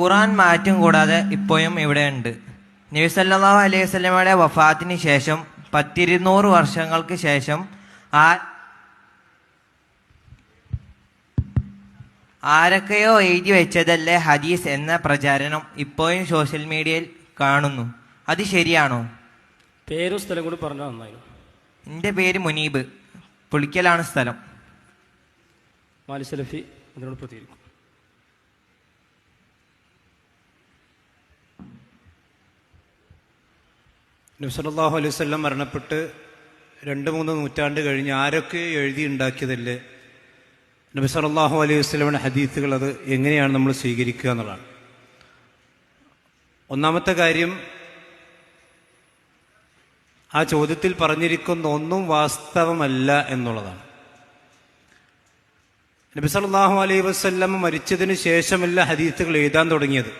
ഖുറാൻ മാറ്റം കൂടാതെ ഇപ്പോഴും ഇവിടെയുണ്ട്. നബി സല്ലല്ലാഹു അലൈഹി സ്വലമയുടെ വഫാത്തിന് ശേഷം പത്തിരുന്നൂറ് വർഷങ്ങൾക്ക് ശേഷം ആ ആരൊക്കെയോ എഴുതി വെച്ചതല്ലേ ഹദീസ് എന്ന പ്രചാരണം ഇപ്പോഴും സോഷ്യൽ മീഡിയയിൽ കാണുന്നു. അത് ശരിയാണോ? പേരും സ്ഥലം കൂടി പറഞ്ഞു നന്നായിരുന്നു. എന്റെ പേര് മുനീബ്. പുളിക്കലാണ് സ്ഥലം. മാലിസലഫി അതിനോട് പ്രതികരിക്കും. നബ്സല്ലാഹു അലൈഹി സ്വല്ലം മരണപ്പെട്ട് രണ്ട് മൂന്ന് നൂറ്റാണ്ട് കഴിഞ്ഞ് ആരൊക്കെ എഴുതി ഉണ്ടാക്കിയതല്ലേ നബി സല്ലല്ലാഹു അലൈഹി വസ്ലമിന്റെ ഹദീത്തുകൾ അത് എങ്ങനെയാണ് നമ്മൾ സ്വീകരിക്കുക എന്നുള്ളതാണ്. ഒന്നാമത്തെ കാര്യം ആ ചോദ്യത്തിൽ പറഞ്ഞിരിക്കുന്ന ഒന്നും വാസ്തവമല്ല എന്നുള്ളതാണ്. നബി സല്ലല്ലാഹു അലൈഹി വസല്ലം മരിച്ചതിന് ശേഷമല്ല ഹദീത്തുകൾ എഴുതാൻ തുടങ്ങിയത്.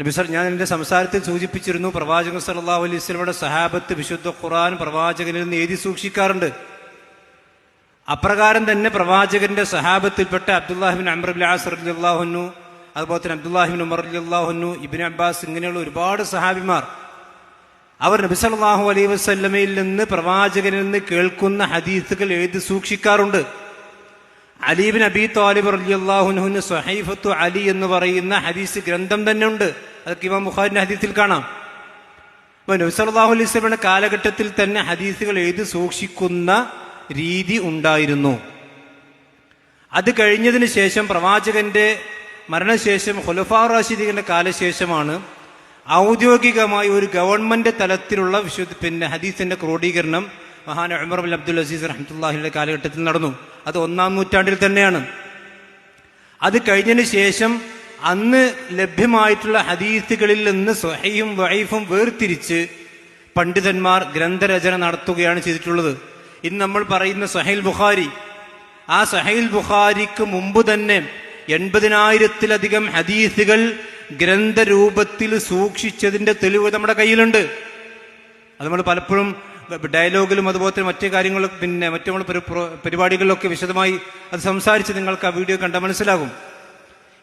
നബി സർ ഞാൻ എന്റെ സംസാരത്തിൽ സൂചിപ്പിച്ചിരുന്നു പ്രവാചകൻ സല്ലല്ലാഹു അലൈഹി വസല്ലമയുടെ സഹാബത്ത് വിശുദ്ധ ഖുറാൻ പ്രവാചകനിൽ നിന്ന് എഴുതി സൂക്ഷിക്കാറുണ്ട്. അപ്രകാരം തന്നെ പ്രവാചകന്റെ സഹാബത്തിൽപ്പെട്ട അബ്ദുല്ലാഹിബിൻ അമ്രബിൻ ആസർ അള്ളാഹുന്നു അതുപോലെ തന്നെ അബ്ദുല്ലാഹിബിൻ ഉമർ അള്ളാഹുന്നു ഇബിൻ അബ്ബാസ് ഇങ്ങനെയുള്ള ഒരുപാട് സഹാബിമാർ. അവർ നബി സല്ലല്ലാഹു അലൈഹി വസല്ലമയിൽ നിന്ന് പ്രവാചകനിൽ നിന്ന് കേൾക്കുന്ന ഹദീസുകൾ എഴുതി സൂക്ഷിക്കാറുണ്ട്. അലീബിൻ അബി താലിബ് റലിയല്ലാഹുനുവിന് സഹൈഫത്തു അലി എന്ന് പറയുന്ന ഹദീസ് ഗ്രന്ഥം തന്നെ ഉണ്ട്. അതൊക്കെ ഇമാം ബുഖാരിന്റെ ഹദീസിൽ കാണാം. അപ്പൊ നബി സല്ലല്ലാഹു അലൈഹി വസല്ലമയുടെ കാലഘട്ടത്തിൽ തന്നെ ഹദീസുകൾ എഴുതി സൂക്ഷിക്കുന്ന രീതി ഉണ്ടായിരുന്നു. അത് കഴിഞ്ഞതിന് ശേഷം പ്രവാചകന്റെ മരണശേഷം ഖുലഫാ റാഷിദീഖിന്റെ കാലശേഷമാണ് ഔദ്യോഗികമായി ഒരു ഗവൺമെന്റ് തലത്തിലുള്ള വിശുദ്ധ പിന്നെ ഹദീസിന്റെ ക്രോഡീകരണം മഹാൻ ഉമർ അബ്ദുൽ അസീസ് റഹ്മത്തുള്ളാഹിയുടെ കാലഘട്ടത്തിൽ നടന്നു. അത് ഒന്നാം നൂറ്റാണ്ടിൽ തന്നെയാണ്. അത് കഴിഞ്ഞതിന് ശേഷം അന്ന് ലഭ്യമായിട്ടുള്ള ഹദീസുകളിൽ നിന്ന് സ്വഹയും വൈഫും വേർതിരിച്ച് പണ്ഡിതന്മാർ ഗ്രന്ഥരചന നടത്തുകയാണ് ചെയ്തിട്ടുള്ളത്. ഇന്ന് നമ്മൾ പറയുന്ന സഹൈൽ ബുഖാരി ആ സഹൈൽ ബുഖാരിക്ക് മുമ്പ് തന്നെ എൺപതിനായിരത്തിലധികം ഹദീസുകൾ ഗ്രന്ഥരൂപത്തിൽ സൂക്ഷിച്ചതിന്റെ തെളിവ് നമ്മുടെ കയ്യിലുണ്ട്. അത് നമ്മൾ പലപ്പോഴും ഡയലോഗിലും അതുപോലെ തന്നെ മറ്റു കാര്യങ്ങളും പിന്നെ മറ്റു പരിപാടികളിലൊക്കെ വിശദമായി അത് സംസാരിച്ച് നിങ്ങൾക്ക് ആ വീഡിയോ കണ്ട മനസ്സിലാകും.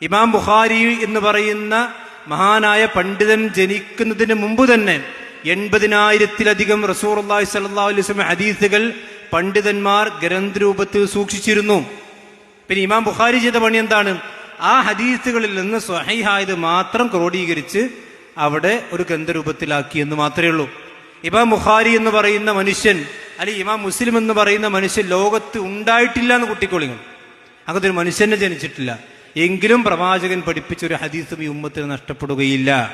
ഇമാം ബുഖാരി എന്ന് പറയുന്ന മഹാനായ പണ്ഡിതൻ ജനിക്കുന്നതിന് മുമ്പ് തന്നെ എൺപതിനായിരത്തിലധികം റസൂർ അള്ളാഹി സല്ലാ അലൈഹി ഹദീസുകൾ പണ്ഡിതന്മാർ ഗ്രന്ഥരൂപത്തിൽ സൂക്ഷിച്ചിരുന്നു. പിന്നെ ഇമാം ബുഖാരി ചെയ്ത പണി എന്താണ്? ആ ഹദീസുകളിൽ നിന്ന് സ്വഹൈഹായത് മാത്രം ക്രോഡീകരിച്ച് അവിടെ ഒരു ഗ്രന്ഥരൂപത്തിലാക്കി എന്ന് മാത്രമേ ഉള്ളൂ. ഇമാം ബുഖാരി എന്ന് പറയുന്ന മനുഷ്യൻ അല്ലെങ്കിൽ ഇമാം മുസ്ലിം എന്ന് പറയുന്ന മനുഷ്യൻ ലോകത്ത് ഉണ്ടായിട്ടില്ല എന്ന് കുട്ടിക്കൊള്ളിങ്ങൾ അങ്ങനത്തെ ഒരു മനുഷ്യനെ ജനിച്ചിട്ടില്ല. എങ്കിലും പ്രവാചകൻ പഠിപ്പിച്ച ഒരു ഹദീസും ഈ ഉമ്മത്തിന് നഷ്ടപ്പെടുകയില്ല.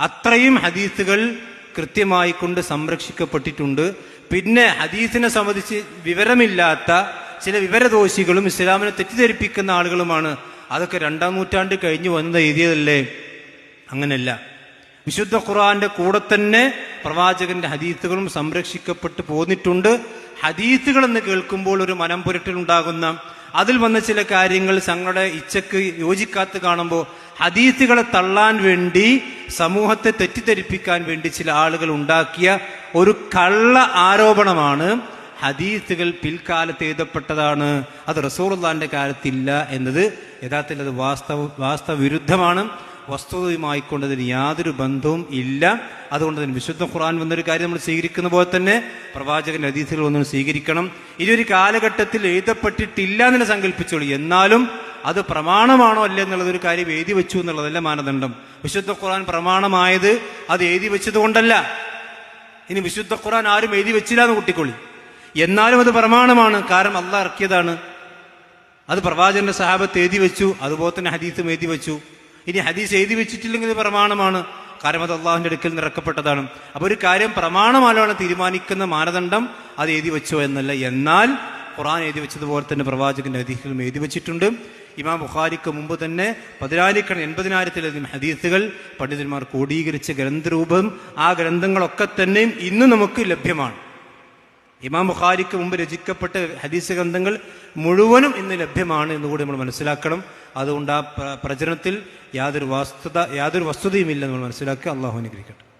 അത്രയും ഹദീസുകൾ കൃത്യമായി കൊണ്ട് സംരക്ഷിക്കപ്പെട്ടിട്ടുണ്ട്. പിന്നെ ഹദീസിനെ സംബന്ധിച്ച് വിവരമില്ലാത്ത ചില വിവരദോഷികളും ഇസ്ലാമിനെ തെറ്റിദ്ധരിപ്പിക്കുന്ന ആളുകളുമാണ്. അതൊക്കെ രണ്ടാം നൂറ്റാണ്ട് കഴിഞ്ഞു വന്നത് എഴുതിയതല്ലേ? അങ്ങനെയല്ല വിശുദ്ധ ഖുർആന്റെ കൂടെ തന്നെ പ്രവാചകന്റെ ഹദീത്തുകളും സംരക്ഷിക്കപ്പെട്ടു പോന്നിട്ടുണ്ട്. ഹദീത്തുകൾ എന്ന് കേൾക്കുമ്പോൾ ഒരു മനം പുരട്ടിലുണ്ടാകുന്ന അതിൽ വന്ന ചില കാര്യങ്ങൾ ഞങ്ങളുടെ ഇച്ഛക്ക് യോജിക്കാത്ത കാണുമ്പോൾ ഹദീത്തുകളെ തള്ളാൻ വേണ്ടി സമൂഹത്തെ തെറ്റിദ്ധരിപ്പിക്കാൻ വേണ്ടി ചില ആളുകൾ ഉണ്ടാക്കിയ ഒരു കള്ള ആരോപണമാണ് ഹദീത്തുകൾ പിൽക്കാലത്ത് എഴുതപ്പെട്ടതാണ്. അത് റസൂറുല്ലാന്റെ കാലത്തില്ല എന്നത് യഥാർത്ഥത്തിൽ അത് വാസ്തവ വാസ്തവ വിരുദ്ധമാണ് വസ്തുതയുമായി കൊണ്ടതിന് യാതൊരു ബന്ധവും ഇല്ല. അതുകൊണ്ട് തന്നെ വിശുദ്ധ ഖുർആൻ വന്നൊരു കാര്യം നമ്മൾ സ്വീകരിക്കുന്ന പോലെ തന്നെ പ്രവാചകന്റെ അതിഥികൾ ഒന്നും സ്വീകരിക്കണം. ഇനി ഒരു കാലഘട്ടത്തിൽ എഴുതപ്പെട്ടിട്ടില്ല എന്ന് സങ്കല്പിച്ചോളൂ. എന്നാലും അത് പ്രമാണമാണോ അല്ല എന്നുള്ളത് ഒരു കാര്യം എഴുതി വെച്ചു എന്നുള്ളതല്ല മാനദണ്ഡം. വിശുദ്ധ ഖുർആൻ പ്രമാണമായത് അത് എഴുതി വെച്ചത് കൊണ്ടല്ല ഇനി വിശുദ്ധ ഖുർആൻ ആരും എഴുതി വെച്ചില്ല എന്ന് കുട്ടിക്കൊള്ളി എന്നാലും അത് പ്രമാണമാണ്. കാരണം അള്ള ഇറക്കിയതാണ്. അത് പ്രവാചകന്റെ സഹാബത്ത് എഴുതി വെച്ചു. അതുപോലെ തന്നെ ഹദീസും എഴുതി വെച്ചു. ഇനി ഹദീസ് എഴുതി വെച്ചിട്ടില്ലെങ്കിൽ പ്രമാണമാണ്. കാരണം അത് അള്ളാഹുവിന്റെ അടുക്കൽ നിറക്കപ്പെട്ടതാണ് അപ്പൊ ഒരു കാര്യം പ്രമാണമാലാണ് തീരുമാനിക്കുന്ന മാനദണ്ഡം അത് എഴുതി വെച്ചോ എന്നല്ല. എന്നാൽ ഖുറാൻ എഴുതി വെച്ചതുപോലെ തന്നെ പ്രവാചകന്റെ ഹദീസുകളും എഴുതി വെച്ചിട്ടുണ്ട്. ഇമാം ബുഖാരിക്ക് മുമ്പ് തന്നെ പതിനായിരക്കണ എൺപതിനായിരത്തിലധികം ഹദീസുകൾ പണ്ഡിതന്മാർ ക്രോഡീകരിച്ച ഗ്രന്ഥരൂപം ആ ഗ്രന്ഥങ്ങളൊക്കെ തന്നെയും ഇന്ന് നമുക്ക് ലഭ്യമാണ്. ഇമാം ബുഖാരിക്ക് മുമ്പ് രചിക്കപ്പെട്ട ഹദീസ് ഗ്രന്ഥങ്ങൾ മുഴുവനും ഇന്ന് ലഭ്യമാണ് എന്നുകൂടി നമ്മൾ മനസ്സിലാക്കണം. അതുകൊണ്ട് ആ പ്ര- പ്രചരണത്തിൽ യാതൊരു വസ്തുത യാതൊരു വസ്തുതയും ഇല്ലെന്ന് നമ്മൾ മനസ്സിലാക്കുക. അള്ളാഹു അനുഗ്രഹിക്കട്ടെ.